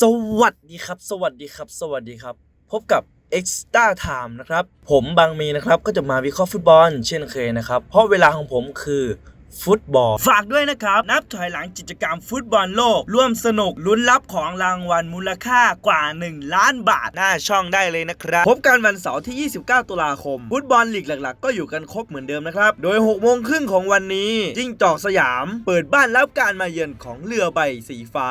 สวัสดีครับ สวัสดีครับ สวัสดีครับ พบกับ Extra Time นะครับ ผมบางมีนะครับ ก็จะมาวิเคราะห์ฟุตบอลเช่นเคยนะครับ เพราะเวลาของผมคือ ฟุตบอล ฝากด้วยนะครับ นับถอยหลังกิจกรรมฟุตบอลโลก ร่วมสนุกลุ้นรับของรางวัลมูลค่ากว่า 1 ล้านบาท หน้าช่องได้เลยนะครับ พบกันวันเสาร์ที่ 29 ตุลาคม ฟุตบอลลีกหลัก ๆ ก็อยู่กันครบเหมือนเดิมนะครับ โดย6โมงครึ่งของวันนี้จิ้งจอกสยาม เปิดบ้านรับการมาเยือนของเรือใบสีฟ้า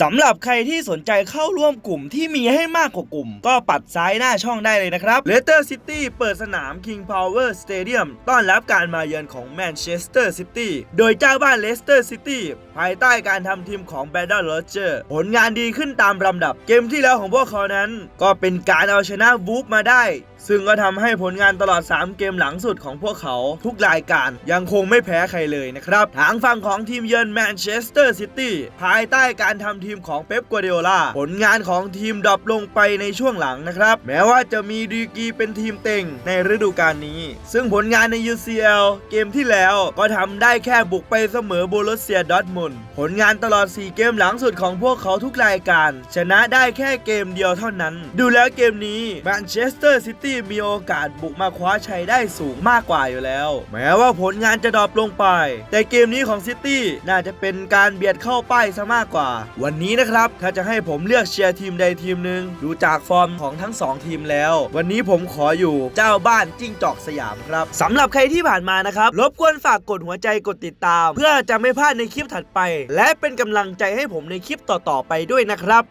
สำหรับใครที่สนใจเข้าร่วมกลุ่มที่มีให้มากกว่ากลุ่ม ก็ปัดซ้ายหน้าช่องได้เลยนะครับเลสเตอร์ซิตี้เปิดสนาม King Power Stadium ต้อนรับการมาเยือนของแมนเชสเตอร์ซิตี้โดยเจ้าบ้านเลสเตอร์ซิตี้ภายใต้การทำทีมของแบดด l โรเจอร์ผลงานดีขึ้นตามลำดับ เกมที่แล้วของพวกเขานั้น ก็เป็นการเอาชนะวูฟมาได้ ซึ่งก็ทำให้ผลงานตลอด 3 เกมหลังสุดของพวกเขาทุกรายการยังคงไม่แพ้ใครเลยนะครับ ทางฝั่งของทีมเยือนแมนเชสเตอร์ซิตี้ภายใต้การทำทีมของเป๊ปกัวเดโอลาผลงานของทีมดรอปลงไปในช่วงหลังนะครับ แม้ว่าจะมีดีกีเป็นทีมเต็งในฤดูกาลนี้ ซึ่งผลงานใน UCL เกมที่แล้วก็ทำได้แค่บุกไปเสมอโบโลเซียดอทมุนผลงานตลอด 4 เกมหลังสุดของพวกเขาทุกรายการ ชนะได้แค่เกมเดียวเท่านั้น ดูแล้วเกมนี้แมนเชสเตอร์ซิตี้มีโอกาสบุกมาคว้าชัยได้สูงมากกว่าอยู่แล้ว แม้ว่าผลงานจะดรอปลงไป แต่เกมนี้ของซิตี้น่าจะเป็นการเบียดเข้าป้ายซะมากกว่า วันนี้นะครับ ถ้าจะให้ผมเลือกเชียร์ทีมใดทีมหนึ่งดูจากฟอร์มของทั้งสองทีมแล้ว วันนี้ผมขออยู่เจ้าบ้านจิ้งจอกสยามครับสำหรับใครที่ผ่านมานะครับ รบกวนฝากกดหัวใจกดติดตาม เพื่อจะไม่พลาดในคลิปถัดไป และเป็นกำลังใจให้ผมในคลิปต่อๆไปด้วยนะครับ